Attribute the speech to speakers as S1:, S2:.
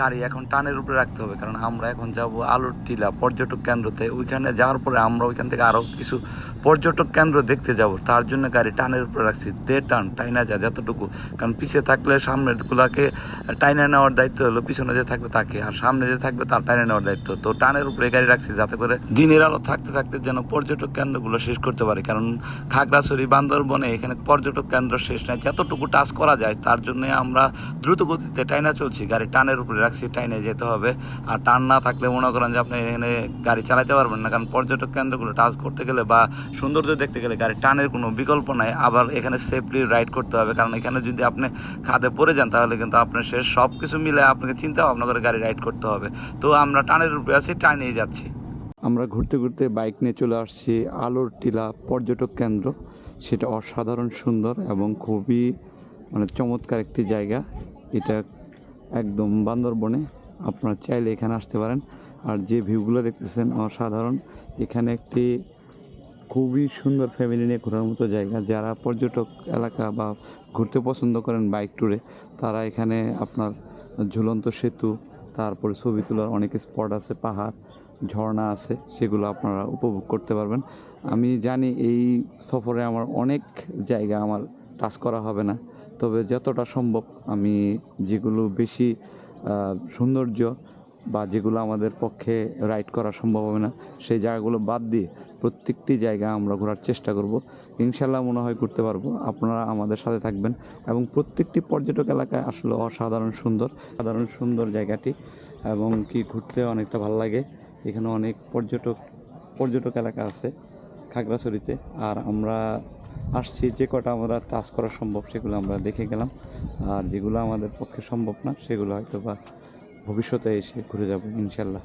S1: গাড়ি এখন টানের উপরে রাখতে হবে, কারণ আমরা এখন যাব আলুর টিলা পর্যটক কেন্দ্রতে। ওইখানে যাওয়ার পরে আমরা ওইখান থেকে আরও কিছু পর্যটক কেন্দ্র দেখতে যাব। তার জন্য গাড়ি টানের উপরে রাখছি। দে টান টাইনা যা, যতটুকু। কারণ পিছিয়ে থাকলে সামনের গুলাকে টাইনা নেওয়ার দায়িত্ব হলো, পিছনে যে থাকবে তাকে। আর সামনে যে থাকবে তার টাইনা নেওয়ার দায়িত্ব। তো টানের উপরে গাড়ি রাখছি যাতে করে দিনের আলো থাকতে থাকতে যেন পর্যটক কেন্দ্রগুলো শেষ করতে পারে। কারণ খাগড়াছড়ি, বান্দরবনে এখানে পর্যটক কেন্দ্র শেষ নাই। যতটুকু টাচ করা যায়, তার জন্য আমরা দ্রুত গতিতে টাইনা চলছি। গাড়ি টানের উপরে রাখছি টাইনে যেতে হবে। আর টান না থাকলে মনে করেন যে আপনি এখানে গাড়ি চালাতে পারবেন না। কারণ পর্যটক কেন্দ্রগুলো টাচ করতে গেলে বা সৌন্দর্য দেখতে গেলে গাড়ি টানের কোনো বিকল্প নাই। আবার এখানে সেফলি রাইড করতে হবে। কারণ এখানে যদি আপনি খাদে পড়ে যান, তাহলে কিন্তু আপনার শেষ সব কিছু মিলে আপনাকে চিন্তা ভাবনা করে গাড়ি রাইড করতে হবে। তো আমরা টানের উপরে আছি টানেই যাচ্ছি। আমরা ঘুরতে ঘুরতে বাইক নিয়ে চলে আসছি আলোর টিলা পর্যটক কেন্দ্র। সেটা অসাধারণ সুন্দর এবং খুবই মানে চমৎকার একটি জায়গা। এটা একদম বান্দরবনে। আপনারা চাইলে এখানে আসতে পারেন। আর যে ভিউগুলো দেখতেছেন, অসাধারণ। এখানে একটি খুবই সুন্দর ফ্যামিলি নিয়ে ঘোরার মতো জায়গা। যারা পর্যটক এলাকা বা ঘুরতে পছন্দ করেন বাইক ট্যুরে তারা এখানে আপনার ঝুলন্ত সেতু, তারপরে ছবি তোলার অনেক স্পট আছে, পাহাড়, ঝর্ণা আছে, সেগুলো আপনারা উপভোগ করতে পারবেন। আমি জানি এই সফরে আমার অনেক জায়গা আমার টাচ করা হবে না। তবে যতটা সম্ভব আমি যেগুলো বেশি সৌন্দর্য বা যেগুলো আমাদের পক্ষে রাইড করা সম্ভব হবে না, সেই জায়গাগুলো বাদ দিয়ে প্রত্যেকটি জায়গা আমরা ঘোরার চেষ্টা করব। ইনশাল্লাহ মনে হয় করতে পারব। আপনারা আমাদের সাথে থাকবেন এবং প্রত্যেকটি পর্যটক এলাকায় আসলে অসাধারণ সুন্দর, সাধারণ সুন্দর জায়গাটি এবং কি ঘুরতে অনেকটা ভালো লাগে। এখানে অনেক পর্যটক পর্যটক এলাকা আছে খাগড়াছড়িতে। আর আমরা আসছি, যে কটা আমরা টাচ করা সম্ভব সেগুলো আমরা দেখে গেলাম। আর যেগুলো আমাদের পক্ষে সম্ভব না, সেগুলো হয়তো বা ভবিষ্যতে এসে ঘুরে যাব, ইনশাল্লাহ।